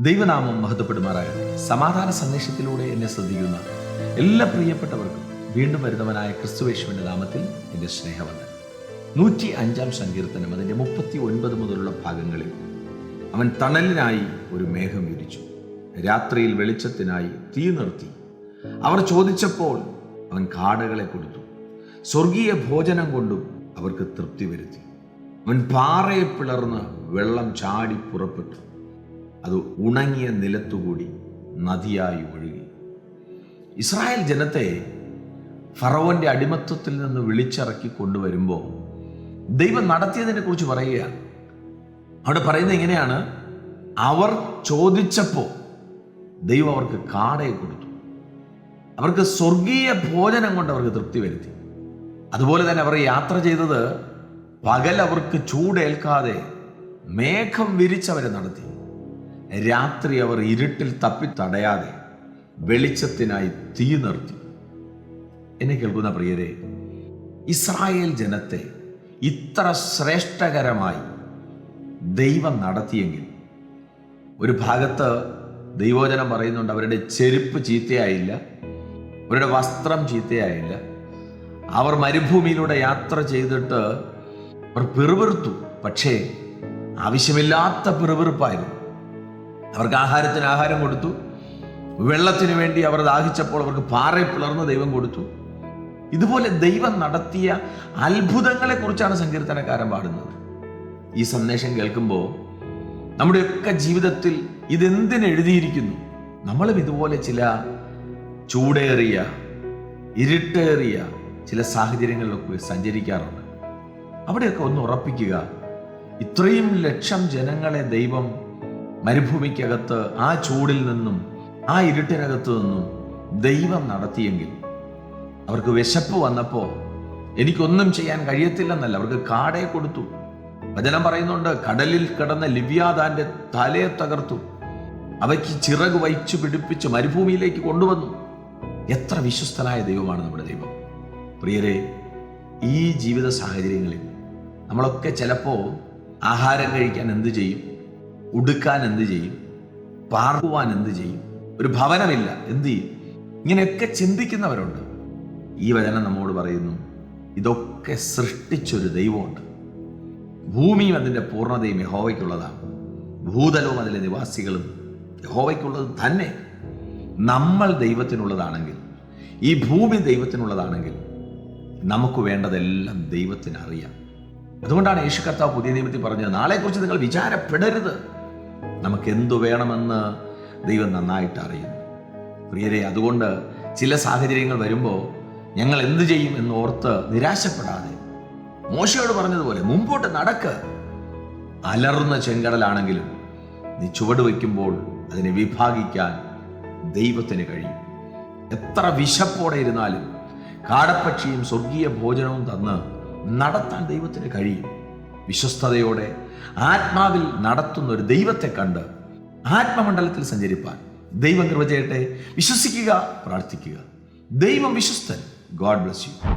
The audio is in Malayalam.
ദൈവനാമം മഹത്വപ്പെടുമാറാകട്ടെ. സമാധാന സന്ദേശത്തിലൂടെ എന്നെ ശ്രദ്ധിക്കുന്ന എല്ലാ പ്രിയപ്പെട്ടവർക്കും വീണ്ടും വരുന്നവനായ ക്രിസ്തുവേശുവിന്റെ നാമത്തിൽ എന്റെ സ്നേഹമുണ്ട് നൂറ്റി അഞ്ചാം സങ്കീർത്തനം അതിന്റെ മുപ്പത്തി ഒൻപത് മുതലുള്ള ഭാഗങ്ങളിൽ അവൻ തണലിനായി ഒരു മേഘം വിരിച്ചു. രാത്രിയിൽ വെളിച്ചത്തിനായി തീ നിർത്തി. അവർ ചോദിച്ചപ്പോൾ അവൻ കാടകളെ കൊടുത്തു. സ്വർഗീയ ഭോജനം കൊണ്ടും അവർക്ക് തൃപ്തി വരുത്തി. അവൻ പാറയെ പിളർന്ന് വെള്ളം ചാടി പുറപ്പെട്ടു. അത് ഉണങ്ങിയ നിലത്തുകൂടി നദിയായി ഒഴുകി. ഇസ്രായേൽ ജനത്തെ ഫറവോന്റെ അടിമത്വത്തിൽ നിന്ന് വിളിച്ചിറക്കി കൊണ്ടുവരുമ്പോൾ ദൈവം നടത്തിയതിനെ കുറിച്ച് പറയുകയാണ്. അവിടെ പറയുന്നത് എങ്ങനെയാണ്? അവർ ചോദിച്ചപ്പോൾ ദൈവം അവർക്ക് കാടയെ കൊടുത്തു. അവർക്ക് സ്വർഗീയ ഭോജനം കൊണ്ട് അവർക്ക് തൃപ്തി വരുത്തി. അതുപോലെ തന്നെ അവർ യാത്ര ചെയ്തത് പകൽ അവർക്ക് ചൂടേൽക്കാതെ മേഘം വിരിച്ചവരെ നടത്തി. രാത്രി അവർ ഇരുട്ടിൽ തപ്പി തടയാതെ വെളിച്ചത്തിനായി തീ നിർത്തി. എന്നെ കേൾക്കുന്ന പ്രിയരെ ഇസ്രായേൽ ജനത്തെ ഇത്ര ശ്രേഷ്ഠകരമായി ദൈവം നടത്തിയെങ്കിൽ ഒരു ഭാഗത്ത് ദൈവോചനം പറയുന്നുണ്ട് അവരുടെ ചെരുപ്പ് ചീത്തയായില്ല അവരുടെ വസ്ത്രം ചീത്തയായില്ല അവർ മരുഭൂമിയിലൂടെ യാത്ര ചെയ്തിട്ട് അവർ പിറുപിറുത്തു. പക്ഷേ ആവശ്യമില്ലാത്ത പിറുപിറുപ്പായിരുന്നു. അവർക്ക് ആഹാരത്തിന് ആഹാരം കൊടുത്തു. വെള്ളത്തിന് വേണ്ടി അവർ ദാഹിച്ചപ്പോൾ അവർക്ക് പാറയെ പിളർന്ന് ദൈവം കൊടുത്തു. ഇതുപോലെ ദൈവം നടത്തിയ അത്ഭുതങ്ങളെ കുറിച്ചാണ് സങ്കീർത്തനക്കാരൻ പാടുന്നത്. ഈ സന്ദേശം കേൾക്കുമ്പോൾ നമ്മുടെയൊക്കെ ജീവിതത്തിൽ ഇതെന്തിനു എഴുതിയിരിക്കുന്നു? നമ്മളും ഇതുപോലെ ചില ചൂടേറിയ ഇരുട്ടേറിയ ചില സാഹചര്യങ്ങളിലൊക്കെ സഞ്ചരിക്കാറുണ്ട്. അവിടെയൊക്കെ ഒന്ന് ഉറപ്പിക്കുക ഇത്രയും ലക്ഷം ജനങ്ങളെ ദൈവം മരുഭൂമിക്കകത്ത് ആ ചൂടിൽ നിന്നും ആ ഇരുട്ടിനകത്ത് നിന്നും ദൈവം നടത്തിയെങ്കിൽ അവർക്ക് വിശപ്പ് വന്നപ്പോൾ എനിക്കൊന്നും ചെയ്യാൻ കഴിയത്തില്ലെന്നല്ല അവർക്ക് കാടേ കൊടുത്തു. വചനം പറയുന്നുണ്ട് കടലിൽ കിടന്ന ലിവ്യാദാന്റെ തലയെ തകർത്തു. അവയ്ക്ക് ചിറക് വഹിച്ചു പിടിപ്പിച്ച് മരുഭൂമിയിലേക്ക് കൊണ്ടുവന്നു. എത്ര വിശ്വസ്തനായ ദൈവമാണ് നമ്മുടെ ദൈവം. പ്രിയരെ ഈ ജീവിത സാഹചര്യങ്ങളിൽ നമ്മളൊക്കെ ചിലപ്പോൾ ആഹാരം കഴിക്കാൻ എന്ത് ചെയ്യും? ഉടുക്കാൻ എന്ത് ചെയ്യും? പാർക്കുവാൻ എന്ത് ചെയ്യും? ഒരു ഭവനമില്ല എന്ത് ചെയ്യും? ഇങ്ങനെയൊക്കെ ചിന്തിക്കുന്നവരുണ്ട്. ഈ വചനം നമ്മോട് പറയുന്നു ഇതൊക്കെ സൃഷ്ടിച്ചൊരു ദൈവമുണ്ട്. ഭൂമിയും അതിന്റെ പൂർണതയും യഹോവയ്ക്കുള്ളതാണ്. ഭൂതലവും അതിലെ നിവാസികളും യഹോവയ്ക്കുള്ളത് തന്നെ. നമ്മൾ ദൈവത്തിനുള്ളതാണെങ്കിൽ ഈ ഭൂമി ദൈവത്തിനുള്ളതാണെങ്കിൽ നമുക്ക് വേണ്ടതെല്ലാം ദൈവത്തിനറിയാം. അതുകൊണ്ടാണ് യേശു കർത്താവ് പുതിയ നിയമത്തിൽ പറഞ്ഞത് നാളെക്കുറിച്ച് നിങ്ങൾ വിചാരപ്പെടരുത്. നമുക്ക് എന്തു വേണമെന്ന് ദൈവം നന്നായിട്ട് അറിയുന്നു. പ്രിയരെ അതുകൊണ്ട് ചില സാഹചര്യങ്ങൾ വരുമ്പോൾ ഞങ്ങൾ എന്തു ചെയ്യും എന്ന് ഓർത്ത് നിരാശപ്പെടാതെ മോശയോട് പറഞ്ഞതുപോലെ മുമ്പോട്ട് നടക്ക്. അലർന്ന ചെങ്കടലാണെങ്കിലും നീ ചുവട് വയ്ക്കുമ്പോൾ അതിനെ വിഭാഗിക്കാൻ ദൈവത്തിന് കഴിയും. എത്ര വിശപ്പോടെ ഇരുന്നാലും കാടപ്പക്ഷിയും സ്വർഗീയ ഭോജനവും തന്ന് നടത്താൻ ദൈവത്തിന് കഴിയും. വിശ്വസ്തയോടെ ആത്മാവിൽ നടത്തുന്ന ഒരു ദൈവത്തെ കണ്ട് ആത്മമണ്ഡലത്തിൽ സഞ്ചരിപ്പാൻ ദൈവം കൃപ ചെയ്യട്ടെ. വിശ്വസിക്കുക പ്രാർത്ഥിക്കുക. ദൈവം വിശ്വസ്തൻ. God bless you